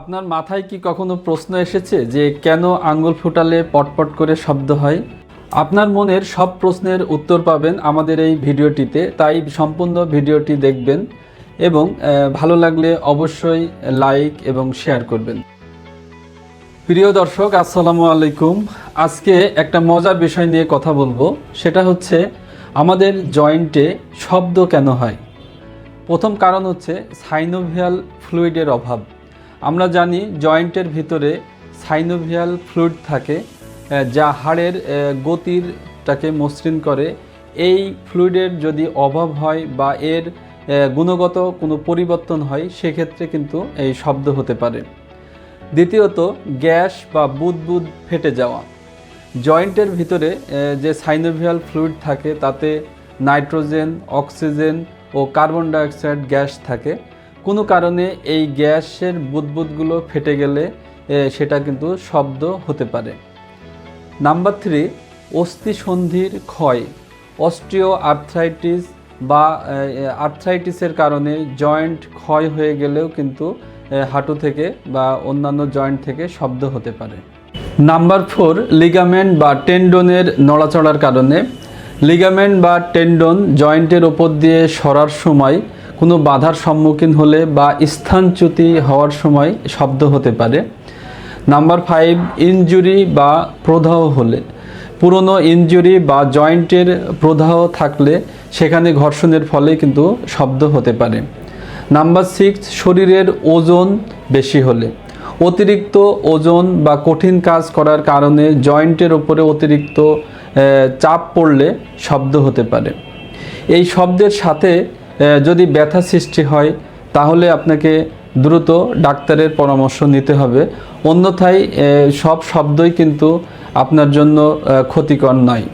আপনার মাথায় কি কখনো প্রশ্ন এসেছে যে কেন আঙ্গুল ফুটালে পটপট করে শব্দ হয়? আপনার মনের সব প্রশ্নের উত্তর পাবেন আমাদের এই ভিডিওটিতে, তাই সম্পূর্ণ ভিডিওটি দেখবেন এবং ভালো লাগলে অবশ্যই লাইক এবং শেয়ার করবেন। প্রিয় দর্শক, আসসালামু আলাইকুম। আজকে একটা মজার বিষয় নিয়ে কথা বলব, সেটা হচ্ছে আমাদের জয়েন্টে শব্দ কেন হয়? প্রথম কারণ হচ্ছে সাইনোভিয়াল ফ্লুইডের অভাব। আমরা জানি জয়েন্টের ভিতরে সাইনোভিয়াল ফ্লুইড থাকে যা হাড়ের গতিরটাকে মসৃণ করে। এই ফ্লুইডের যদি অভাব হয় বা এর গুণগত কোনো পরিবর্তন হয়, সেক্ষেত্রে কিন্তু এই শব্দ হতে পারে। দ্বিতীয়ত, গ্যাস বা বুদবুদ ফেটে যাওয়া। জয়েন্টের ভিতরে যে সাইনোভিয়াল ফ্লুইড থাকে, তাতে নাইট্রোজেন, অক্সিজেন ও কার্বন ডাইঅক্সাইড গ্যাস থাকে। কোনো কারণে এই গ্যাসের বুদবুদগুলো ফেটে গেলে সেটা কিন্তু শব্দ হতে পারে। নাম্বার থ্রি, অস্থিসন্ধির ক্ষয় অস্ট্রিও আর্থ্রাইটিস বা আর্থ্রাইটিসের কারণে জয়েন্ট ক্ষয় হয়ে গেলেও কিন্তু হাঁটু থেকে বা অন্যান্য জয়েন্ট থেকে শব্দ হতে পারে। নাম্বার ফোর, লিগামেন্ট বা টেন্ডনের নড়াচড়ার কারণে, লিগামেন্ট বা টেন্ডন জয়েন্টের ওপর দিয়ে সরার সময় কোনো বাধার সম্মুখীন হলে বা স্থানচ্যুতি হওয়ার সময় শব্দ হতে পারে। নাম্বার ফাইভ, ইনজুরি বা প্রদাহ হলে। পুরনো ইনজুরি বা জয়েন্টের প্রদাহ থাকলে সেখানে ঘর্ষণের ফলে কিন্তু শব্দ হতে পারে। নাম্বার সিক্স, শরীরের ওজন বেশি হলে। অতিরিক্ত ওজন বা কঠিন কাজ করার কারণে জয়েন্টের ওপরে অতিরিক্ত চাপ পড়লে শব্দ হতে পারে। এই শব্দের সাথে যদি ব্যথা সৃষ্টি হয়, তাহলে আপনাকে দ্রুত ডাক্তারের পরামর্শ নিতে হবে। অন্যথায় সব শব্দই কিন্তু আপনার জন্য ক্ষতিকর নয়।